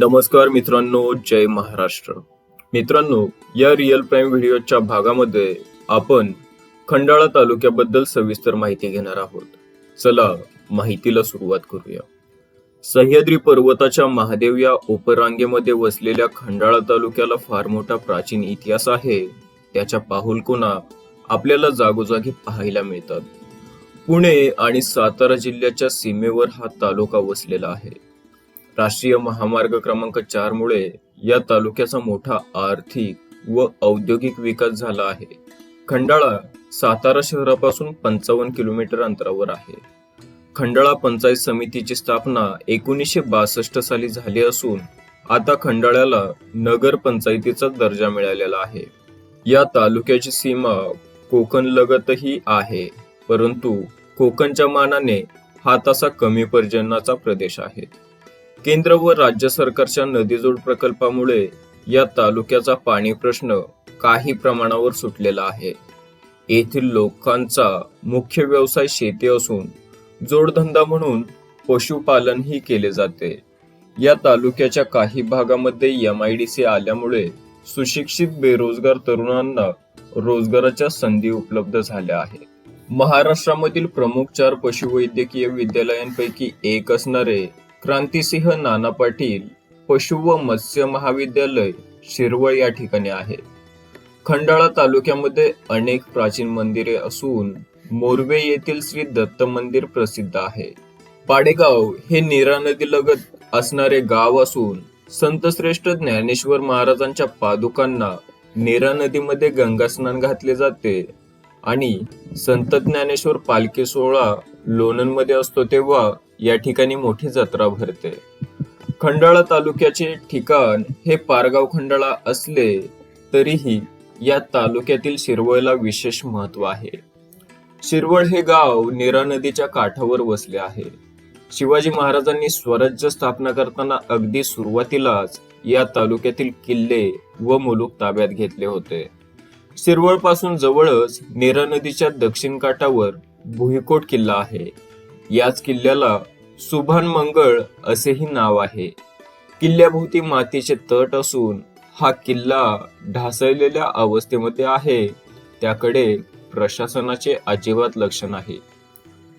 नमस्कार मित्रांनो जय महाराष्ट्र. मित्रांनो या रिअल प्राईम व्हिडिओच्या भागामध्ये आपण खंडाळा तालुक्याबद्दल सविस्तर माहिती घेणार आहोत. चला माहितीला सुरुवात करूया. सह्याद्री पर्वताच्या महादेव या उपरांगेमध्ये वसलेल्या खंडाळा तालुक्याला फार मोठा प्राचीन इतिहास आहे. त्याच्या पाहुलकोना आपल्याला जागोजागी पाहायला मिळतात. पुणे आणि सातारा जिल्ह्याच्या सीमेवर हा तालुका वसलेला आहे. राष्ट्रीय महामार्ग क्रमांक चार मुळे या तालुक्याचा मोठा आर्थिक व औद्योगिक विकास झाला आहे. खंडाळा सातारा शहरापासून पंचावन्न किलोमीटर अंतरावर आहे. खंडाळा पंचायत समितीची स्थापना एकोणीसशे बासष्ट साली झाली असून आता खंडाळ्याला नगर पंचायतीचा दर्जा मिळालेला आहे. या तालुक्याची सीमा कोकण लगतही आहे परंतु कोकणच्या मानाने हा तसा कमी पर्जन्याचा प्रदेश आहे. केंद्र व राज्य सरकारच्या नदीजोड प्रकल्पामुळे या तालुक्याचा पाणी प्रश्न काही प्रमाणावर सुटलेला आहे. येथील लोकांचा मुख्य व्यवसाय शेती असून जोडधंदा म्हणून पशुपालनही केले जाते. या तालुक्याच्या काही भागामध्ये एम आय डी सी आल्यामुळे सुशिक्षित बेरोजगार तरुणांना रोजगाराच्या संधी उपलब्ध झाल्या आहेत. महाराष्ट्रामधील प्रमुख चार पशुवैद्यकीय विद्यालयांपैकी एक असणारे क्रांतिसिंह नाना पाटील पशु व मत्स्य महाविद्यालय शिरवळ या ठिकाणी आहे. खंडाळा तालुक्यामध्ये अनेक प्राचीन मंदिरे असून मोरवे येथील श्री दत्त मंदिर प्रसिद्ध आहे. पाडेगाव हे नीरा नदी लगत असणारे गाव असून संत श्रेष्ठ ज्ञानेश्वर महाराजांच्या पादुकांना नीरा नदीमध्ये गंगा स्नान घातले जाते आणि संत ज्ञानेश्वर पालखी सोहळा लोणंदमध्ये असतो तेव्हा या ठिकाणी मोठी जत्रा भरते. खंडाळा तालुक्याचे ठिकाण हे पारगाव खंडाळा असले तरीही या तालुक्यातील शिरवळला विशेष महत्त्व आहे. शिरवळ हे गाव नीरा नदीच्या काठावर वसले आहे. शिवाजी महाराजांनी स्वराज्य स्थापना करताना अगदी सुरुवातीलाच या तालुक्यातील किल्ले व मुलूक ताब्यात घेतले होते. शिरवळपासून जवळच नीरा नदीच्या दक्षिण काठावर भुईकोट किल्ला आहे. याच किल्ल्याला सुभान मंगळ असेही नाव आहे. किल्ल्याभोवती मातीचे तट असून हा किल्ला ढासळलेल्या अवस्थेमध्ये आहे. त्याकडे प्रशासनाचे अजिबात लक्ष नाही.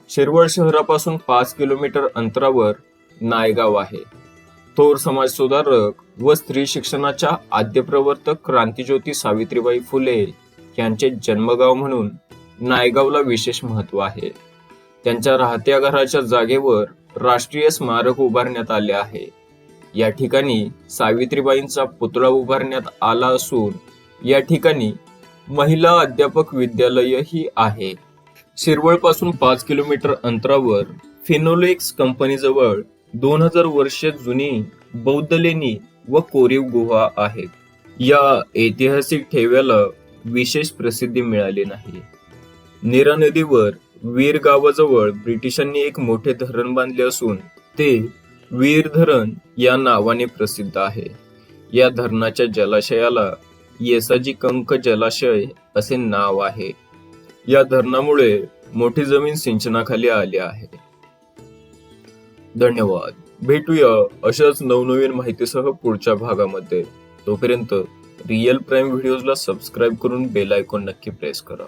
शिरवळ शहरापासून पाच किलोमीटर अंतरावर नायगाव आहे. थोर समाज सुधारक व स्त्री शिक्षणाच्या आद्यप्रवर्तक क्रांतीज्योती सावित्रीबाई फुले यांचे जन्मगाव म्हणून नायगावला विशेष महत्त्व आहे. त्यांच्या राहत्या घराच्या जागेवर राष्ट्रीय स्मारक उभारण्यात आले आहे. या ठिकाणी सावित्रीबाईंचा पुतळा उभारण्यात आला असून या ठिकाणी महिला अध्यापक विद्यालयही आहे. शिरवळपासून पाच किलोमीटर अंतरावर फिनोलेक्स कंपनीजवळ दोन हजार वर्ष जुनी बौद्ध लेणी व कोरीव गुहा आहेत. या ऐतिहासिक ठेव्याला विशेष प्रसिद्धी मिळाली नाही. नीरा नदीवर वीर गावाजवळ ब्रिटिशांनी एक मोठे धरण बांधले असून ते वीर धरण या नावाने प्रसिद्ध आहे. या धरणाच्या जलाशयाला येसाजी कंक जलाशय असे नाव आहे. या धरणामुळे मोठी जमीन सिंचनाखाली आली आहे. धन्यवाद. भेटूया अशाच नवनवीन माहितीसह पुढच्या भागामध्ये. तोपर्यंत रिअल प्राईम व्हिडिओजला सबस्क्राईब करून बेल आयकॉन नक्की प्रेस करा.